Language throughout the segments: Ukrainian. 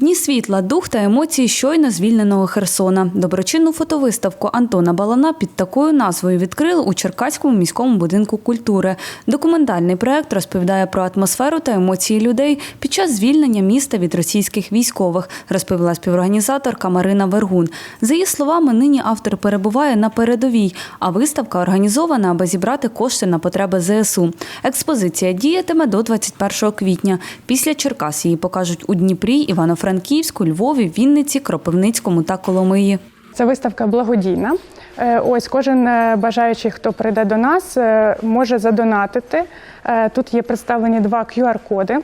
Дні світла, дух та емоції щойно звільненого Херсона. Доброчинну фотовиставку Антона Балана під такою назвою відкрили у Черкаському міському будинку культури. Документальний проект розповідає про атмосферу та емоції людей під час звільнення міста від російських військових, розповіла співорганізаторка Марина Вергун. За її словами, нині автор перебуває на передовій, а виставка організована, аби зібрати кошти на потреби ЗСУ. Експозиція діятиме до 21 квітня. Після Черкас її покажуть у Дніпрі, Івано-Франківську, Львові, Вінниці, Кропивницькому та Коломиї. Це виставка благодійна. Е, Ось кожен е, бажаючий, хто прийде до нас, е, може задонатити. Тут є представлені два QR-коди.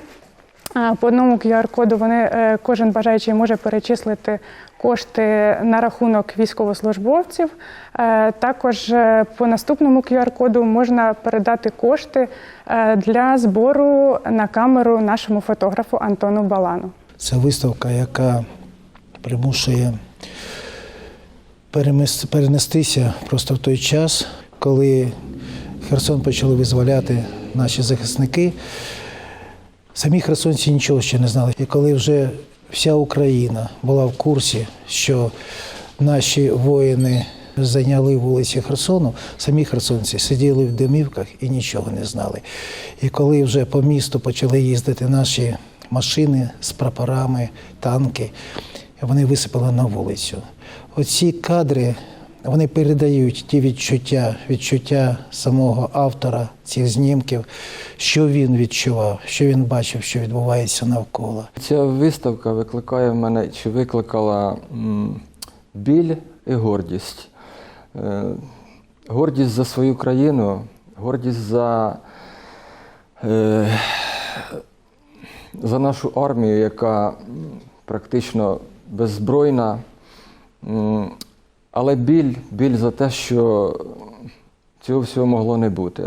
По одному QR-коду вони кожен бажаючий може перечислити кошти на рахунок військовослужбовців. Також по наступному QR-коду можна передати кошти для збору на камеру нашому фотографу Антону Балану. Це виставка, яка примушує перенестися просто в той час, коли Херсон почали визволяти наші захисники. Самі херсонці нічого ще не знали. І коли вже вся Україна була в курсі, що наші воїни зайняли вулиці Херсону, самі херсонці сиділи в домівках і нічого не знали. І коли вже по місту почали їздити наші машини з прапорами, танки, вони висипали на вулицю. Оці кадри вони передають ті відчуття, відчуття самого автора цих знімків, що він відчував, що він бачив, що відбувається навколо. Ця виставка викликає в мене чи викликала біль і гордість. Е, Гордість за свою країну, гордість за, е, за нашу армію, яка практично беззбройна. Але біль, біль за те, що цього всього могло не бути.